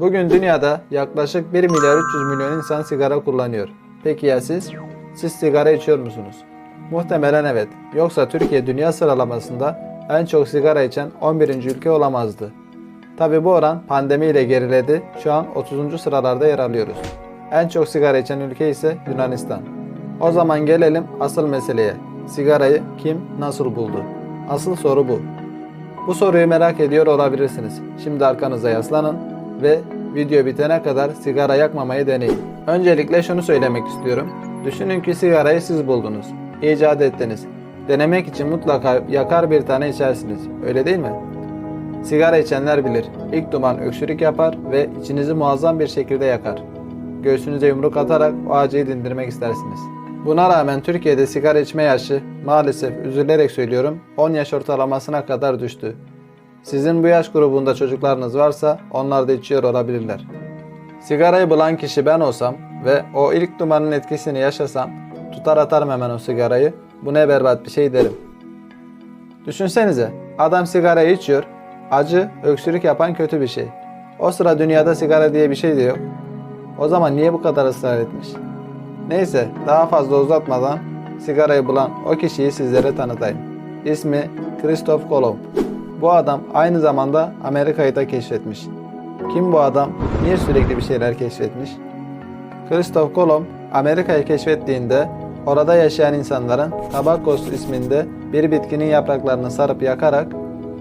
Bugün dünyada yaklaşık 1 milyar 300 milyon insan sigara kullanıyor. Peki ya siz? Siz sigara içiyor musunuz? Muhtemelen evet. Yoksa Türkiye dünya sıralamasında en çok sigara içen 11. ülke olamazdı. Tabi bu oran pandemiyle geriledi. Şu an 30. sıralarda yer alıyoruz. En çok sigara içen ülke ise Yunanistan. O zaman gelelim asıl meseleye. Sigarayı kim nasıl buldu? Asıl soru bu. Bu soruyu merak ediyor olabilirsiniz. Şimdi arkanıza yaslanın ve video bitene kadar sigara yakmamayı deneyin. Öncelikle şunu söylemek istiyorum. Düşünün ki sigarayı siz buldunuz. icat ettiniz. Denemek için mutlaka yakar bir tane içersiniz. Öyle değil mi? Sigara içenler bilir. İlk duman öksürük yapar ve içinizi muazzam bir şekilde yakar. Göğsünüze yumruk atarak o acıyı dindirmek istersiniz. Buna rağmen Türkiye'de sigara içme yaşı maalesef üzülerek söylüyorum 10 yaş ortalamasına kadar düştü. Sizin bu yaş grubunda çocuklarınız varsa onlar da içiyor olabilirler. Sigarayı bulan kişi ben olsam ve o ilk dumanın etkisini yaşasam tutar atarım hemen o sigarayı. Bu ne berbat bir şey derim. Düşünsenize adam sigarayı içiyor. Acı, öksürük yapan kötü bir şey. O sıra dünyada sigara diye bir şey de yok. O zaman niye bu kadar ısrar etmiş? Neyse daha fazla uzatmadan sigarayı bulan o kişiyi sizlere tanıtayım. İsmi Christoph Kolomb. Bu adam aynı zamanda Amerika'yı da keşfetmiş. Kim bu adam? Niye sürekli bir şeyler keşfetmiş? Christoph Kolomb Amerika'yı keşfettiğinde orada yaşayan insanların tabakos isminde bir bitkinin yapraklarını sarıp yakarak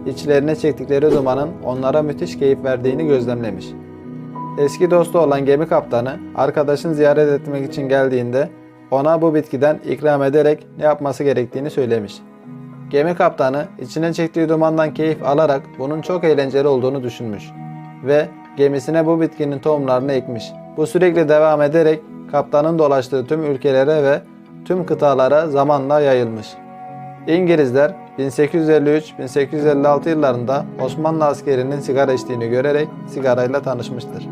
içlerine çektikleri dumanın onlara müthiş keyif verdiğini gözlemlemiş. Eski dostu olan gemi kaptanı arkadaşını ziyaret etmek için geldiğinde ona bu bitkiden ikram ederek ne yapması gerektiğini söylemiş. Gemi kaptanı içine çektiği dumandan keyif alarak bunun çok eğlenceli olduğunu düşünmüş ve gemisine bu bitkinin tohumlarını ekmiş. Bu sürekli devam ederek kaptanın dolaştığı tüm ülkelere ve tüm kıtalara zamanla yayılmış. İngilizler 1853-1856 yıllarında Osmanlı askerinin sigara içtiğini görerek sigarayla tanışmıştır.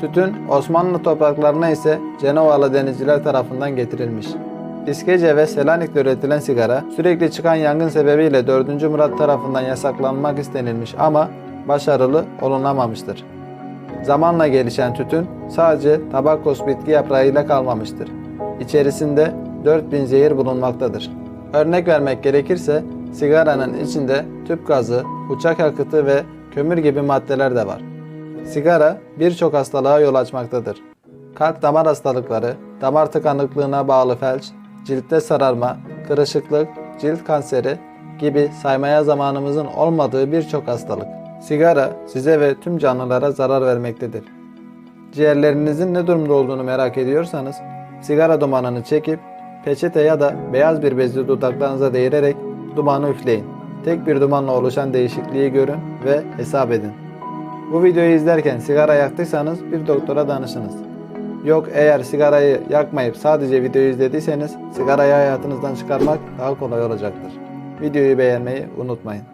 Tütün Osmanlı topraklarına ise Cenovalı denizciler tarafından getirilmiş. İskece ve Selanik'te üretilen sigara sürekli çıkan yangın sebebiyle 4. Murat tarafından yasaklanmak istenilmiş ama başarılı olunamamıştır. Zamanla gelişen tütün sadece tabakos bitki yaprağıyla kalmamıştır. İçerisinde 4000 zehir bulunmaktadır. Örnek vermek gerekirse sigaranın içinde tüp gazı, uçak yakıtı ve kömür gibi maddeler de var. Sigara birçok hastalığa yol açmaktadır. Kalp damar hastalıkları, damar tıkanıklığına bağlı felç, ciltte sararma, kırışıklık, cilt kanseri gibi saymaya zamanımızın olmadığı birçok hastalık. Sigara size ve tüm canlılara zarar vermektedir. Ciğerlerinizin ne durumda olduğunu merak ediyorsanız sigara dumanını çekip peçete ya da beyaz bir bezle dudaklarınıza değirerek dumanı üfleyin. Tek bir dumanla oluşan değişikliği görün ve hesap edin. Bu videoyu izlerken sigara yaktıysanız bir doktora danışınız. Yok eğer sigarayı yakmayıp sadece videoyu izlediyseniz sigarayı hayatınızdan çıkarmak daha kolay olacaktır. Videoyu beğenmeyi unutmayın.